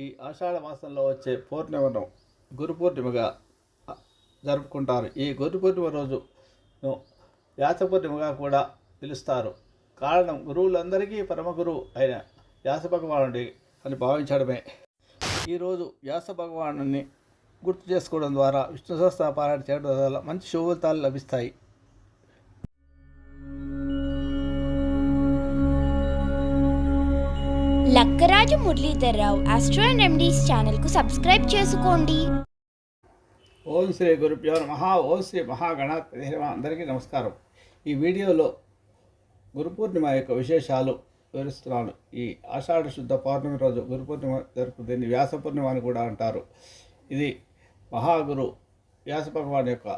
ఈ ఆషాఢ మాసంలో వచ్చే పౌర్ణిమను గురు పూర్ణిమగా జరుపుకుంటారు. ఈ గురు పూర్ణిమ రోజును వ్యాస పూర్ణిమగా కూడా పిలుస్తారు. కారణం గురువులందరికీ పరమ గురువు అయిన వ్యాస భగవానుడి అని భావించడమే. ఈరోజు వ్యాస భగవానుని గుర్తు చేసుకోవడం ద్వారా విష్ణు సహస్ర పారాయణ చేయడం వల్ల మంచి శుభ లభిస్తాయి. Lakkaraju Muralidhar Rao astro and remedies ఛానల్కు సబ్స్క్రైబ్ చేసుకోండి. ఓం శ్రీ గురుభ్యో నమ ఓం శ్రీ మహాగణాధిపతి అందరికీ నమస్కారం. ఈ వీడియోలో గురు పూర్ణిమ యొక్క విశేషాలు వివరిస్తున్నాను. ఈ ఆషాఢ శుద్ధ పౌర్ణమి రోజు గురు పూర్ణిమ జరుపు దీన్ని వ్యాస పూర్ణిమ అని కూడా అంటారు. ఇది మహాగురు వ్యాస భగవాన్ యొక్క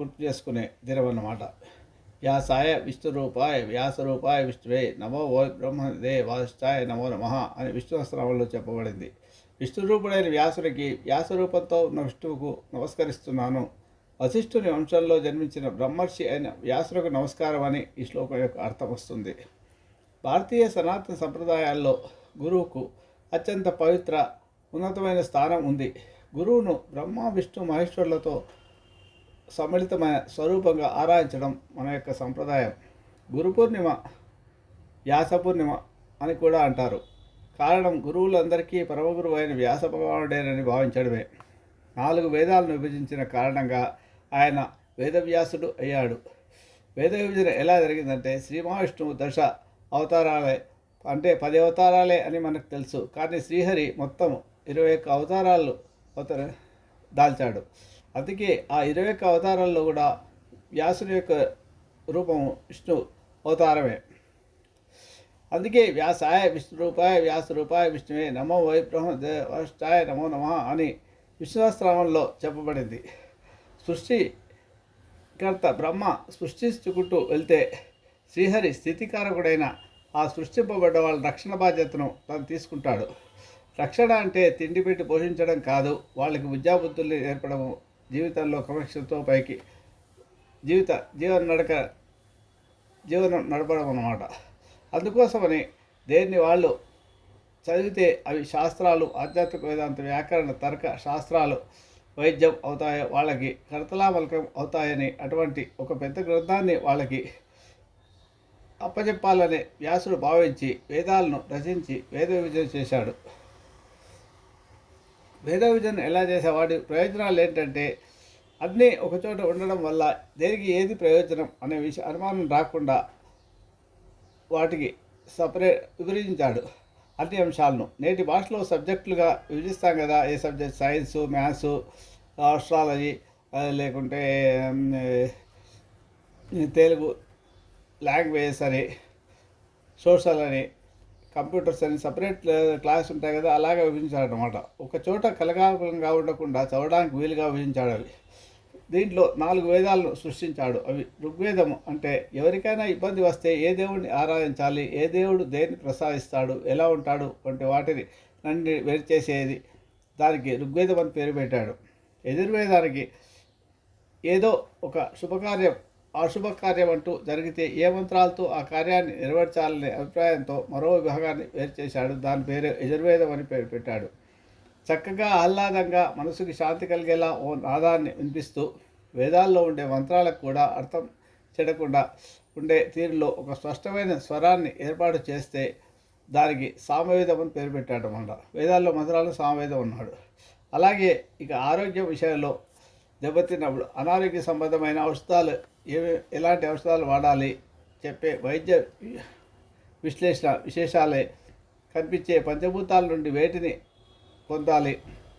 గుర్తు చేసుకునే దినం అన్నమాట. వ్యాసాయ విష్ణురూపాయ వ్యాసరూపాయ విష్ణువే నమో ఓ బ్రహ్మదే వాసిష్టాయ నమో నమ అని విష్ణు చెప్పబడింది. విష్ణురూపుడైన వ్యాసునికి వ్యాసరూపంతో ఉన్న విష్ణువుకు నమస్కరిస్తున్నాను. వశిష్ఠుని వంశంలో జన్మించిన బ్రహ్మర్షి అయిన వ్యాసులకు నమస్కారం అని ఈ శ్లోకం యొక్క అర్థం వస్తుంది. భారతీయ సనాతన సంప్రదాయాల్లో గురువుకు అత్యంత పవిత్ర ఉన్నతమైన స్థానం ఉంది. గురువును బ్రహ్మ విష్ణు మహేశ్వరులతో సమ్మిళితమైన స్వరూపంగా ఆరాధించడం మన యొక్క సంప్రదాయం. గురు పూర్ణిమ వ్యాస పూర్ణిమ అని కూడా అంటారు. కారణం గురువులందరికీ పరమగురువు అయిన వ్యాస భగవానుడేనని భావించడమే. నాలుగు వేదాలను విభజించిన కారణంగా ఆయన వేదవ్యాసుడు అయ్యాడు. వేద విభజన ఎలా జరిగిందంటే శ్రీ మహావిష్ణువు దశ అవతారాలే అంటే పది అవతారాలే అని మనకు తెలుసు. కానీ శ్రీహరి మొత్తం ఇరవై ఒక్క అవతారాలు అవతార దాల్చాడు. అందుకే ఆ ఇరవై ఒక్క అవతారాల్లో కూడా వ్యాసుని యొక్క రూపం విష్ణు అవతారమే. అందుకే వ్యాసాయ విష్ణు రూపాయ వ్యాస రూపాయ విష్ణువే నమో వై వష్టాయ నమో నమ అని విశ్వాసరామంలో చెప్పబడింది. సృష్టికర్త బ్రహ్మ సృష్టించుకుంటూ వెళ్తే శ్రీహరి స్థితికారకుడైన ఆ సృష్టింపబడ్డ వాళ్ళ రక్షణ బాధ్యతను తను తీసుకుంటాడు. రక్షణ అంటే తిండి పెట్టి పోషించడం కాదు వాళ్ళకి విద్యాబుద్ధుల్ని నేర్పడము జీవితంలో క్రమశిక్షణతో పైకి జీవిత జీవన నడక జీవనం నడపడం అన్నమాట. అందుకోసమని దేన్ని వాళ్ళు చదివితే అవి శాస్త్రాలు ఆధ్యాత్మిక వేదాంత వ్యాకరణ తర్క శాస్త్రాలు వైద్యం అవుతాయో వాళ్ళకి కర్తలామలకం అవుతాయని అటువంటి ఒక పెద్ద గ్రంథాన్ని వాళ్ళకి అప్పచెప్పాలని వ్యాసుడు భావించి వేదాలను రచించి వేద విభజన చేశాడు. భేద విభజన ఎలా చేసేవాడి ప్రయోజనాలు ఏంటంటే అన్నీ ఒకచోట ఉండడం వల్ల దేనికి ఏది ప్రయోజనం అనే విషయం అనుమానం రాకుండా వాటికి సపరేట్ వివరించాడు అన్ని అంశాలను. నేటి భాషలో సబ్జెక్టులుగా విభజిస్తాం కదా ఏ సబ్జెక్ట్? సైన్సు మ్యాథ్స్ ఆస్ట్రాలజీ లేకుంటే తెలుగు లాంగ్వేజెస్ అని సోషల్ అని కంప్యూటర్స్ అని సపరేట్ క్లాస్ ఉంటాయి కదా అలాగే విభజించాడనమాట ఒక చోట కలగాపులంగా ఉండకుండా చదవడానికి వీలుగా విభజించాడు అవి దీంట్లో నాలుగు వేదాలను సృష్టించాడు అవి. ఋగ్వేదం అంటే ఎవరికైనా ఇబ్బంది వస్తే ఏ దేవుడిని ఆరాధించాలి ఏ దేవుడు దేన్ని ప్రసాదిస్తాడు ఎలా ఉంటాడు వంటి వాటిని నన్ను వేరు చేసేది. దానికి ఋగ్వేదం అని పేరు పెట్టాడు. యజుర్వేదానికి ఏదో ఒక శుభకార్యం అశుభకార్యం అంటూ జరిగితే ఏ మంత్రాలతో ఆ కార్యాన్ని నెరవేర్చాలనే అభిప్రాయంతో మరో విభాగాన్ని వేరు చేశాడు దాని పేరు యజుర్వేదం అని పేరు పెట్టాడు. చక్కగా ఆహ్లాదంగా మనసుకి శాంతి కలిగేలా ఓ నాదాన్ని వినిపిస్తూ వేదాల్లో ఉండే మంత్రాలకు కూడా అర్థం చెడకుండా ఉండే తీరులో ఒక స్పష్టమైన స్వరాన్ని ఏర్పాటు చేస్తే దానికి సామవేదం అని పేరు పెట్టాడు అన్నమాట వేదాల్లో మంత్రాలు సామవేదం అన్నాడు అలాగే ఇక ఆరోగ్యం విషయంలో దెబ్బతిన్నప్పుడు అనారోగ్య సంబంధమైన ఔషధాలు ఏవే ఎలాంటి ఔషధాలు వాడాలి చెప్పే వైద్య విశ్లేషణ విశేషాలే కనిపించే పంచభూతాల నుండి వేటిని పొందాలి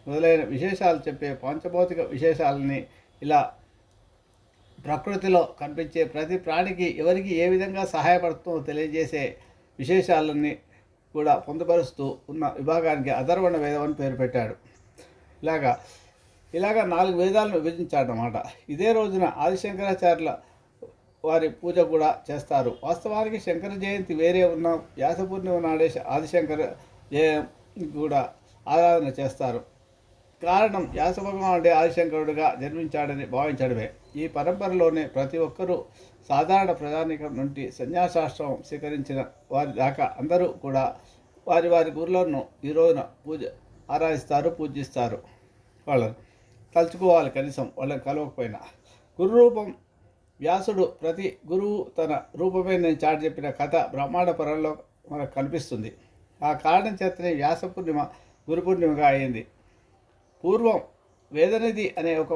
మొదలైన విశేషాలు చెప్పే పంచభౌతిక విశేషాలని ఇలా ప్రకృతిలో కనిపించే ప్రతి ప్రాణికి ఎవరికి ఏ విధంగా సహాయపడుతుందో తెలియజేసే విశేషాలన్నీ కూడా పొందుపరుస్తూ ఉన్న విభాగానికి అధర్వణ వేదం అని పేరు పెట్టాడు. ఇలాగా ఇలాగ నాలుగు వేదాలను విభజించాడనమాట ఇదే రోజున ఆదిశంకరాచార్యుల వారి పూజ కూడా చేస్తారు. వాస్తవానికి శంకర జయంతి వేరే ఉన్న వ్యాస పూర్ణిమ నాడే ఆదిశంకర జయం కూడా ఆరాధన చేస్తారు. కారణం వ్యాస భగవానుడే ఆదిశంకరుడిగా జన్మించాడని భావించడమే. ఈ పరంపరలోనే ప్రతి ఒక్కరూ సాధారణ ప్రజానికం నుండి సన్యాసాశ్రమం స్వీకరించిన వారి దాకా అందరూ కూడా వారి వారి గురులను ఈ రోజున పూజ ఆరాధిస్తారు పూజిస్తారు. వాళ్ళని తలుచుకోవాలి కనీసం వాళ్ళని కలవకపోయినా. గురు రూపం వ్యాసుడు ప్రతి గురువు తన రూపమే నేను చాటి చెప్పిన కథ బ్రహ్మాండ పరంలో మనకు కనిపిస్తుంది. ఆ కారణం చేతనే వ్యాస పూర్ణిమ గురు పూర్ణిమగా అయింది. పూర్వం వేదనిధి అనే ఒక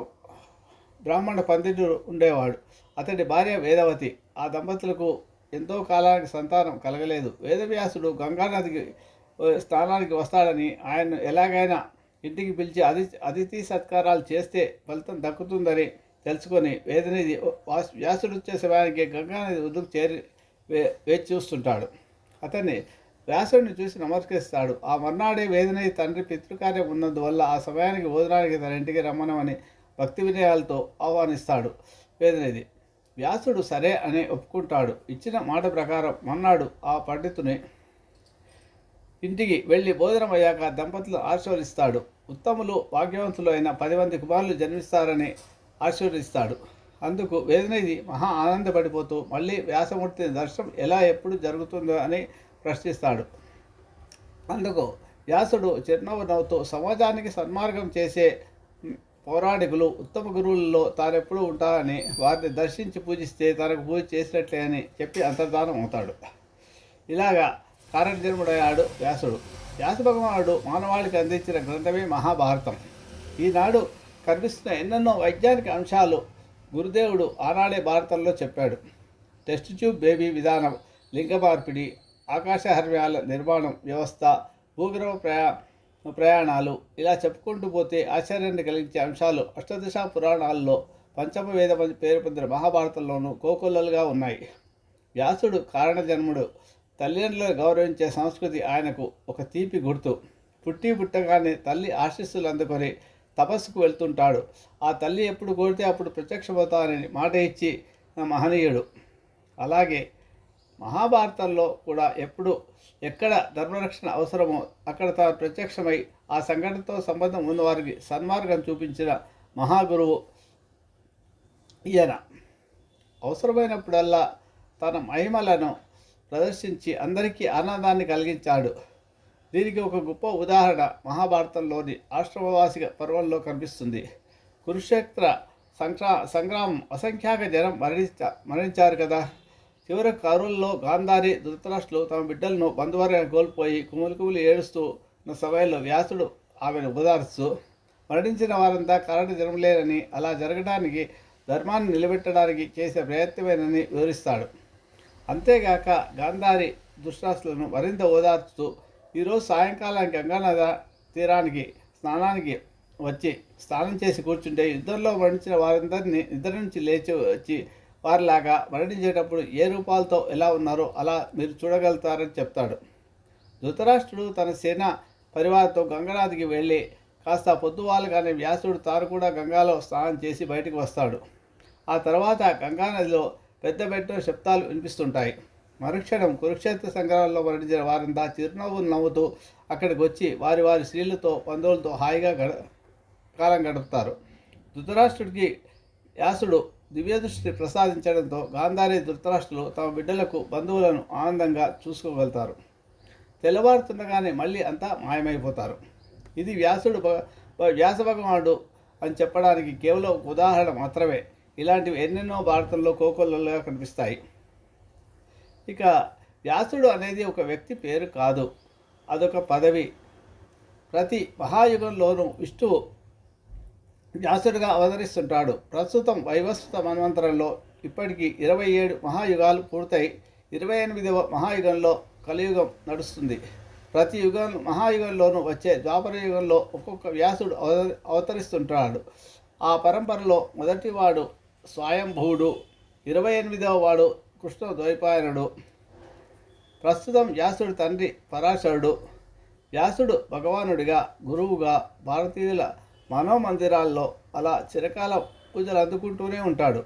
బ్రాహ్మణ పండితుడు ఉండేవాడు. అతడి భార్య వేదవతి. ఆ దంపతులకు ఎంతో కాలానికి సంతానం కలగలేదు. వేదవ్యాసుడు గంగానదికి స్నానానికి వస్తాడని ఆయన్ను ఎలాగైనా ఇంటికి పిలిచి అతి అతిథి సత్కారాలు చేస్తే ఫలితం దక్కుతుందని తెలుసుకొని వేదనిధి వ్యాసుడు వచ్చే సమయానికి గంగానది ఉద్దుకు చేరి వే వేచి చూస్తుంటాడు. అతన్ని వ్యాసుడిని చూసి నమస్కరిస్తాడు. ఆ మర్నాడే వేదనది తండ్రి పితృకార్యం ఉన్నందువల్ల ఆ సమయానికి భోజనానికి తన ఇంటికి రమ్మనమని భక్తి వినయాలతో ఆహ్వానిస్తాడు వేదనది. వ్యాసుడు సరే అని ఒప్పుకుంటాడు. ఇచ్చిన మాట ప్రకారం మన్నాడు ఆ పండితుని ఇంటికి వెళ్ళి భోజనం అయ్యాక దంపతులు ఆశీర్వదిస్తాడు. ఉత్తములు భాగ్యవంతులు అయిన పది మంది కుమారులు జన్మిస్తారని ఆశీర్వదిస్తాడు. అందుకు వేదనేది మహా ఆనందపడిపోతూ మళ్ళీ వ్యాసమూర్తి దర్శనం ఎలా ఎప్పుడు జరుగుతుందో అని ప్రశ్నిస్తాడు. అందుకు వ్యాసుడు చిరునవ్వు నవ్వుతూ సమాజానికి సన్మార్గం చేసే పౌరాణికులు ఉత్తమ గురువులలో తానెప్పుడు ఉంటారని వారిని దర్శించి పూజిస్తే తనకు పూజ చేసినట్లే అని చెప్పి అంతర్ధానం అవుతాడు. ఇలాగా కారణజన్ముడయ్యాడు వ్యాసుడు. వ్యాస భగవానుడు మానవాళికి అందించిన గ్రంథమే మహాభారతం. ఈనాడు కనిపిస్తున్న ఎన్నెన్నో వైజ్ఞానిక అంశాలు గురుదేవుడు ఆనాడే భారతంలో చెప్పాడు. టెస్ట్ ట్యూబ్ బేబీ విధానం లింగ మార్పిడి ఆకాశహర్మ్యాల నిర్మాణం వ్యవస్థ భూగ్రహ ప్రయా ప్రయాణాలు ఇలా చెప్పుకుంటూ పోతే ఆశ్చర్యాన్ని కలిగించే అంశాలు అష్టదశ పురాణాల్లో పంచమ వేద పేరు పొందిన మహాభారతంలోనూ కోకొల్లలుగా ఉన్నాయి. వ్యాసుడు కారణజన్ముడు. తల్లిదండ్రులను గౌరవించే సంస్కృతి ఆయనకు ఒక తీపి గుర్తు. పుట్టి పుట్టగానే తల్లి ఆశీస్సులు అందుకొని తపస్సుకు వెళ్తుంటాడు. ఆ తల్లి ఎప్పుడు కోరితే అప్పుడు ప్రత్యక్షమవుతానని మాట ఇచ్చి నా మహనీయుడు. అలాగే మహాభారతంలో కూడా ఎప్పుడు ఎక్కడ ధర్మరక్షణ అవసరమో అక్కడ తాను ప్రత్యక్షమై ఆ సంఘటనతో సంబంధం ఉన్నవారికి సన్మార్గం చూపించిన మహాగురువు ఈయన. అవసరమైనప్పుడల్లా తన మహిమలను ప్రదర్శించి అందరికీ ఆనందాన్ని కలిగించాడు. దీనికి ఒక గొప్ప ఉదాహరణ మహాభారతంలోని ఆశ్రమవాసిక పర్వంలో కనిపిస్తుంది. కురుక్షేత్ర సంగ్రా సంగ్రామం అసంఖ్యాక జనం మరణించ మరణించారు కదా. చివరి కరువుల్లో గాంధారి ధృతరాష్ట్రులు తమ బిడ్డలను బంధువర్గాన్ని కోల్పోయి కుములు కుములు ఏడుస్తూ ఉన్న సమయంలో వ్యాసుడు ఆమెను ఉదారుస్తూ మరణించిన వారంతా కారణ జన్మలేనని అలా జరగడానికి ధర్మాన్ని నిలబెట్టడానికి చేసే ప్రయత్నమేనని వివరిస్తాడు. అంతేగాక గాంధారి దుష్టాసులను మరింత ఓదార్చుతూ ఈరోజు సాయంకాలం గంగానద తీరానికి స్నానానికి వచ్చి స్నానం చేసి కూర్చుంటే యుద్ధంలో మరణించిన వారందరినీ నిద్ర నుంచి లేచి వచ్చి వారిలాగా మరణించేటప్పుడు ఏ రూపాలతో ఎలా ఉన్నారో అలా మీరు చూడగలుగుతారని చెప్తాడు. ధృతరాష్ట్రుడు తన సేన పరివారంతో గంగనాథికి వెళ్ళి కాస్త పొద్దువాలుగానే వ్యాసుడు తాను కూడా గంగాలో స్నానం చేసి బయటకు వస్తాడు. ఆ తర్వాత గంగానదిలో పెద్ద పెద్ద శబ్దాలు వినిపిస్తుంటాయి. మరుక్షణం కురుక్షేత్ర సంగ్రహాల్లో మరణించిన వారంతా చిరునవ్వులు నవ్వుతూ అక్కడికి వచ్చి వారి వారి స్త్రీలతో బంధువులతో హాయిగా గడ కాలం గడుపుతారు. ధృతరాష్ట్రుడికి వ్యాసుడు దివ్యదృష్టి ప్రసాదించడంతో గాంధారి ధృతరాష్ట్రులు తమ బిడ్డలకు బంధువులను ఆనందంగా చూసుకోగలుగుతారు. తెల్లవారుతుండగానే మళ్ళీ అంతా మాయమైపోతారు. ఇది వ్యాసుడు వ్యాస భగవానుడు అని చెప్పడానికి కేవలం ఉదాహరణ మాత్రమే. ఇలాంటివి ఎన్నెన్నో భారతంలో కోకొల్లలుగా కనిపిస్తాయి. ఇక వ్యాసుడు అనేది ఒక వ్యక్తి పేరు కాదు. అదొక పదవి. ప్రతి మహాయుగంలోనూ విష్ణువు వ్యాసుడిగా అవతరిస్తుంటాడు. ప్రస్తుతం వైవస్వత మన్వంతరంలో ఇప్పటికీ ఇరవై ఏడు మహాయుగాలు పూర్తయి ఇరవై ఎనిమిదవ మహాయుగంలో కలియుగం నడుస్తుంది. ప్రతి యుగం మహాయుగంలోనూ వచ్చే ద్వాపర యుగంలో ఒక్కొక్క వ్యాసుడు అవత అవతరిస్తుంటాడు. ఆ పరంపరలో మొదటివాడు స్వయంభూడు. ఇరవై ఎనిమిదవ వాడు కృష్ణ ద్వైపాయనుడు ప్రస్తుతం వ్యాసుడి తండ్రి పరాశరుడు. వ్యాసుడు భగవానుడిగా గురువుగా భారతీయుల మనోమందిరాల్లో అలా చిరకాల పూజలు అందుకుంటూనే ఉంటాడు.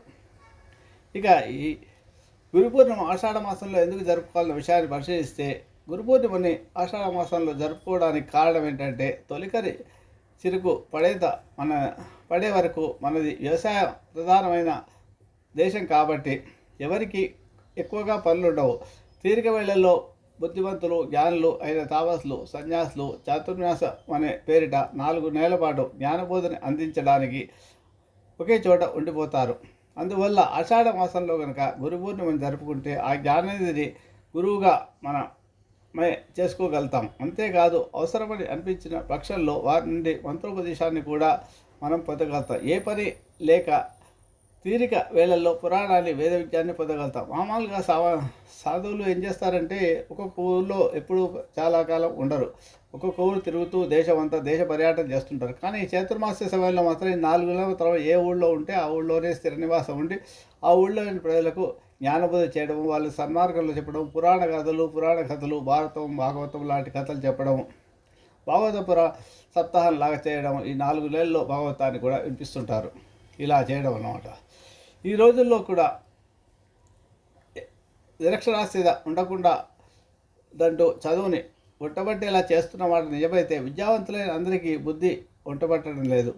ఇక ఈ గురు పూర్ణిమ ఆషాఢ మాసంలో ఎందుకు జరుపుకోవాలన్న విషయాన్ని పరిశీలిస్తే గురు పూర్ణిమని ఆషాఢ మాసంలో జరుపుకోవడానికి కారణం ఏంటంటే తొలికరి చిరుకు పడేంత మన పడే వరకు మనది వ్యవసాయ ప్రధానమైన దేశం కాబట్టి ఎవరికి ఎక్కువగా పనులు ఉండవు తీరిక వేళల్లో బుద్ధిమంతులు జ్ఞానులు అయిన తామసులు సన్యాసులు చాతుర్న్యాస అనే పేరిట నాలుగు నెలల పాటు జ్ఞానబోధన అందించడానికి ఒకే చోట ఉండిపోతారు. అందువల్ల ఆషాఢ మాసంలో కనుక గురు పూర్ణిమని జరుపుకుంటే ఆ జ్ఞాననిధిని గురువుగా మన చేసుకోగలుగుతాం. అంతేకాదు అవసరమని అనిపించిన పక్షంలో వారి నుండి మంత్రోపదేశాన్ని కూడా మనం పొందగలుగుతాం. ఏ పని లేక తీరిక వేళల్లో పురాణాన్ని వేద విద్యాన్ని పొందగలుగుతాం. మామూలుగా సావా సాధువులు ఏం చేస్తారంటే ఒక్కొక్క ఊళ్ళో ఎప్పుడూ చాలా కాలం ఉండరు. ఒక్కొక్క ఊరు తిరుగుతూ దేశం అంతా దేశ పర్యటన చేస్తుంటారు. కానీ ఈ చతుర్మాస సమయంలో మాత్రం నాలుగు నెలల తర్వాత ఏ ఊళ్ళో ఉంటే ఆ ఊళ్ళోనే స్థిర నివాసం ఉండి ఆ ఊళ్ళోని ప్రజలకు జ్ఞానబోధ చేయడం వాళ్ళు సన్మార్గంలో చెప్పడం పురాణ కథలు పురాణ కథలు భారతం భాగవతం లాంటి కథలు చెప్పడం భాగవతపుర సప్తాహం లాగా చేయడం ఈ నాలుగు నెలల్లో భాగవతాన్ని కూడా వినిపిస్తుంటారు. ఇలా చేయడం అన్నమాట. ఈ రోజుల్లో కూడా నిరక్షరాస్యత ఉండకుండా దాంట్లో చదువుని ఒట్టబట్టేలా చేస్తున్న వాటిని నిజమైతే విద్యావంతులైన అందరికీ బుద్ధి ఒంటబట్టడం లేదు.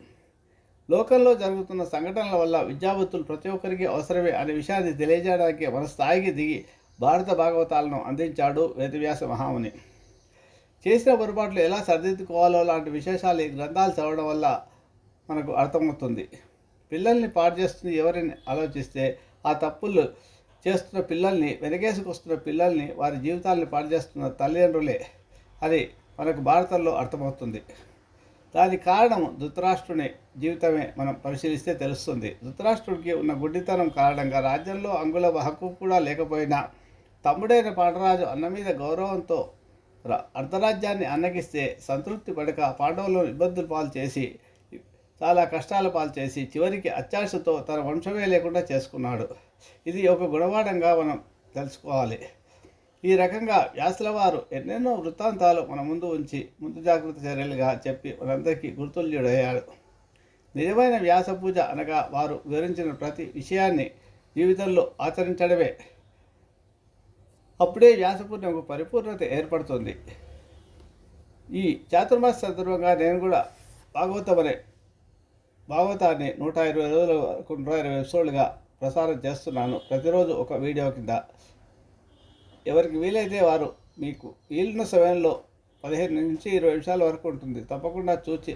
లోకంలో జరుగుతున్న సంఘటనల వల్ల విద్యావంతులు ప్రతి ఒక్కరికి అవసరమే అనే విషయాన్ని తెలియజేయడానికి మన స్థాయికి దిగి భారత భాగవతాలను అందించాడు వేదవ్యాస మహాముని. చేసిన పొరపాట్లు ఎలా సరిదిద్దుకోవాలో లాంటి విశేషాలు ఈ గ్రంథాలు చదవడం వల్ల మనకు అర్థమవుతుంది. పిల్లల్ని పాడు చేస్తుంది ఎవరిని ఆలోచిస్తే ఆ తప్పులు చేస్తున్న పిల్లల్ని వెనకేసుకొస్తున్న పిల్లల్ని వారి జీవితాలను పాడు చేస్తున్న తల్లిదండ్రులే అది మనకు భారతంలో అర్థమవుతుంది. దానికి కారణం ధృతరాష్ట్రుని జీవితమే మనం పరిశీలిస్తే తెలుస్తుంది. ధృతరాష్ట్రుడికి ఉన్న గుడ్డితనం కారణంగా రాజ్యంలో అంగుళ హక్కు కూడా లేకపోయినా తమ్ముడైన పాండరాజు అన్న మీద గౌరవంతో అర్ధరాజ్యాన్ని అన్నగిస్తే సంతృప్తి పడక పాండవులను ఇబ్బందులు పాలు చేసి చాలా కష్టాల పాలు చేసి చివరికి అత్యాశతో తన వంశమే లేకుండా చేసుకున్నాడు. ఇది ఒక గుణవాడంగా మనం తెలుసుకోవాలి. ఈ రకంగా వ్యాసుల వారు ఎన్నెన్నో వృత్తాంతాలు మన ముందు ఉంచి ముందు జాగ్రత్త చర్యలుగా చెప్పి మనందరికీ గుర్తుల్యుడయ్యాడు. నిజమైన వ్యాస పూజ అనగా వారు వివరించిన ప్రతి విషయాన్ని జీవితంలో ఆచరించడమే. అప్పుడే వ్యాసపూర్ణిమకు పరిపూర్ణత ఏర్పడుతుంది. ఈ చాతుర్మాస సందర్భంగా నేను కూడా భాగవతం అనే భాగవతాన్ని నూట ఇరవై రోజుల వరకు నూట ఇరవై ఎపిసోడ్లుగా ప్రసారం చేస్తున్నాను. ప్రతిరోజు ఒక వీడియో కింద. ఎవరికి వీలైతే వారు మీకు వీలున్న సమయంలో పదిహేను నుంచి ఇరవై నిమిషాల వరకు ఉంటుంది. తప్పకుండా చూచి